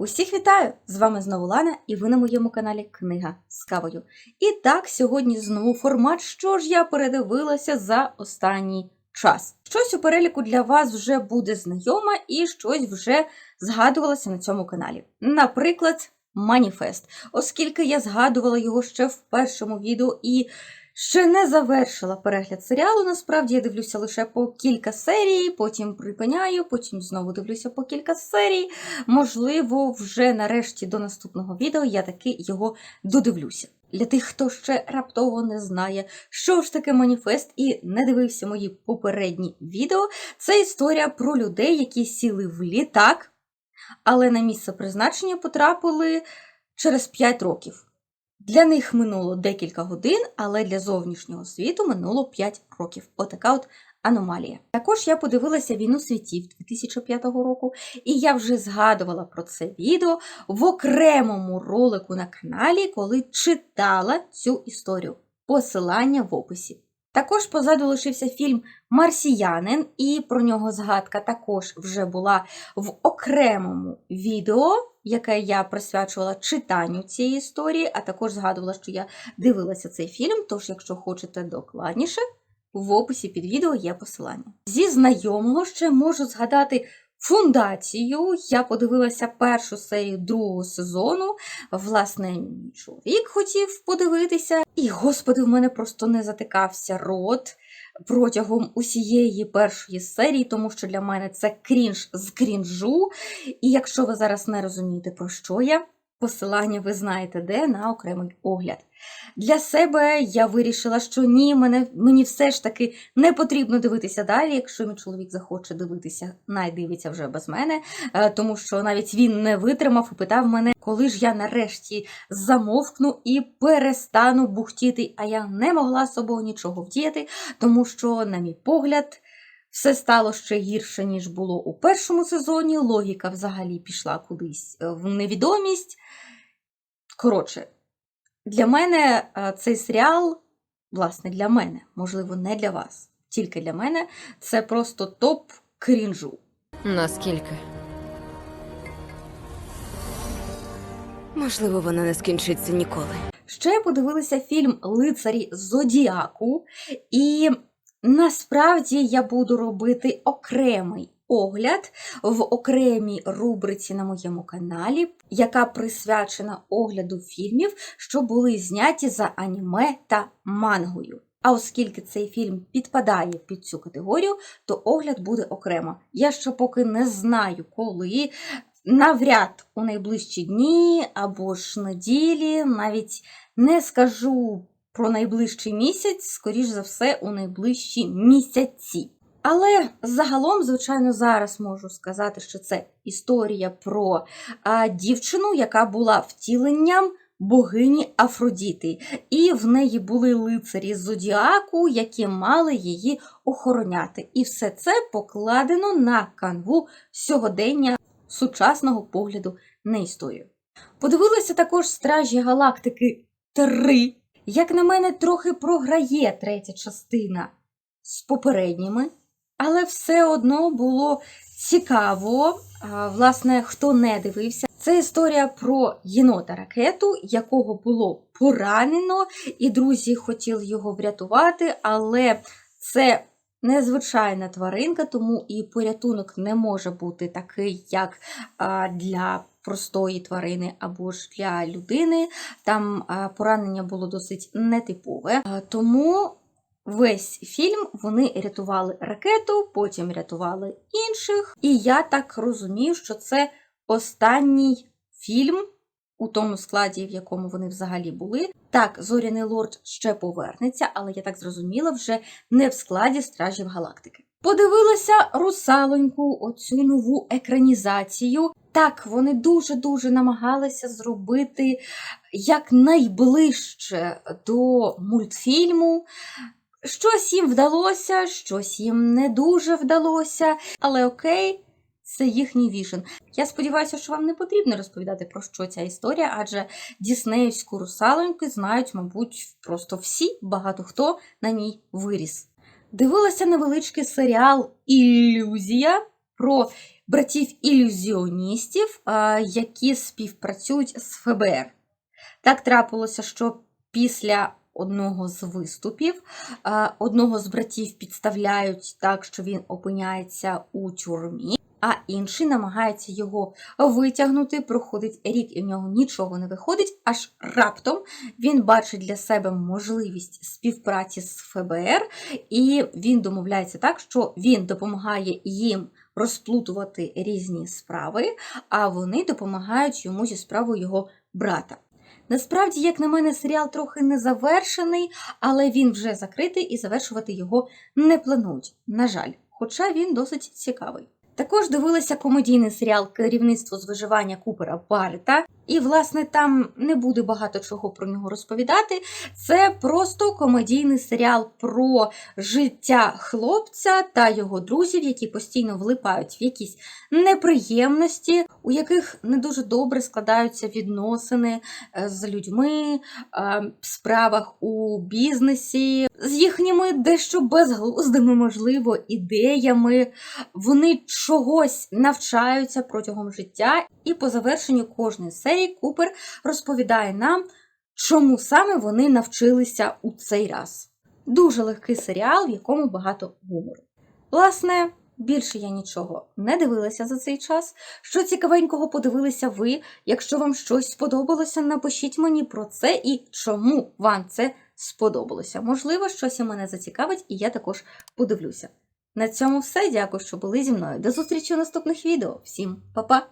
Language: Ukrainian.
Усіх вітаю! З вами знову Лана, і ви на моєму каналі Книга з кавою. І так, сьогодні знову формат, що ж я передивилася за останній час. Щось у переліку для вас вже буде знайоме і щось вже згадувалося на цьому каналі. Наприклад, Маніфест, оскільки я згадувала його ще в першому відео і ще не завершила перегляд серіалу. Насправді я дивлюся лише по кілька серій, потім припиняю, потім знову дивлюся по кілька серій. Можливо, вже нарешті до наступного відео я таки його додивлюся. Для тих, хто ще раптово не знає, що ж таке маніфест і не дивився мої попередні відео, це історія про людей, які сіли в літак, але на місце призначення потрапили через 5 років. Для них минуло декілька годин, але для зовнішнього світу минуло 5 років. Отака от аномалія. Також я подивилася війну світів 2005 року, і я вже згадувала про це відео в окремому ролику на каналі, коли читала цю історію. Посилання в описі. Також позаду лишився фільм Марсіянин, і про нього згадка також вже була в окремому відео, яке я присвячувала читанню цієї історії, а також згадувала, що я дивилася цей фільм. Тож, якщо хочете докладніше, в описі під відео є посилання. Зі знайомого ще можу згадати фундацію. Я подивилася першу серію другого сезону. Власне, чоловік хотів подивитися, і, господи, в мене просто не затикався рот протягом усієї першої серії, тому що для мене це крінж з крінжу. І якщо ви зараз не розумієте, про що я, посилання ви знаєте де на окремий огляд. Для себе я вирішила, що ні, мене, мені все ж таки не потрібно дивитися далі. Якщо мій чоловік захоче дивитися, найдивиться вже без мене, е, тому що навіть він не витримав і питав мене, коли ж я нарешті замовкну і перестану бухтіти. А я не могла з собою нічого вдіяти, тому що, на мій погляд, все стало ще гірше, ніж було у першому сезоні. Логіка взагалі пішла кудись е, в невідомість. Коротше, для мене е, цей серіал, власне, для мене, можливо, не для вас, тільки для мене, це просто топ крінжу. Наскільки? Можливо, вона не скінчиться ніколи. Ще я подивилася фільм Лицарі Зодіаку, і насправді я буду робити окремий огляд в окремій рубриці на моєму каналі, яка присвячена огляду фільмів, що були зняті за аніме та мангою. А оскільки цей фільм підпадає під цю категорію, то огляд буде окремо. Я ще поки не знаю, коли. Навряд у найближчі дні або ж неділі, навіть не скажу про найближчий місяць, скоріш за все, у найближчі місяці. Але загалом, звичайно, зараз можу сказати, що це історія про а, дівчину, яка була втіленням богині Афродіти, і в неї були лицарі зодіаку, які мали її охороняти. І все це покладено на канву сьогодення сучасного погляду на історію. Подивилася також Стражі Галактики 3. Як на мене, трохи програє третя частина з попередніми, але все одно було цікаво. Власне, хто не дивився, це історія про єнота ракету, якого було поранено, і друзі хотіли його врятувати, але це незвичайна тваринка, тому і порятунок не може бути такий, як для простої тварини або ж для людини. Там поранення було досить нетипове. Тому весь фільм вони рятували ракету, потім рятували інших. І я так розумію, що це останній фільм. У тому складі, в якому вони взагалі були. Так, Зоряний Лорд ще повернеться, але я так зрозуміла, вже не в складі Стражів Галактики. Подивилася русалоньку, оцю нову екранізацію. Так, вони дуже-дуже намагалися зробити якнайближче до мультфільму. Щось їм вдалося, щось їм не дуже вдалося, але окей, це їхній віжен. Я сподіваюся, що вам не потрібно розповідати про що ця історія, адже Діснеївську русалоньку знають, мабуть, просто всі, багато хто на ній виріс. Дивилася невеличкий серіал Ілюзія про братів-ілюзіоністів, які співпрацюють з ФБР. Так трапилося, що після одного з виступів одного з братів підставляють так, що він опиняється у тюрмі, а інший намагається його витягнути. Проходить рік, і в нього нічого не виходить. Аж раптом він бачить для себе можливість співпраці з ФБР, і він домовляється так, що він допомагає їм розплутувати різні справи, а вони допомагають йому зі справою його брата. Насправді, як на мене, серіал трохи не завершений, але він вже закритий і завершувати його не планують. На жаль, хоча він досить цікавий. Також дивилася комедійний серіал Керівництво з виживання Купера Баррета. І, власне, там не буде багато чого про нього розповідати. Це просто комедійний серіал про життя хлопця та його друзів, які постійно влипають в якісь неприємності, у яких не дуже добре складаються відносини е, з людьми, е, справах у бізнесі, з їхніми дещо безглуздими, можливо, ідеями. Вони чогось навчаються протягом життя, і по завершенню кожної серії Купер розповідає нам, чому саме вони навчилися у цей раз. Дуже легкий серіал, в якому багато гумору. Власне, більше я нічого не дивилася за цей час. Що цікавенького подивилися ви? Якщо вам щось сподобалося, напишіть мені про це і чому вам це сподобалося. Можливо, щось і мене зацікавить, і я також подивлюся. На цьому все. Дякую, що були зі мною. До зустрічі у наступних відео. Всім па-па!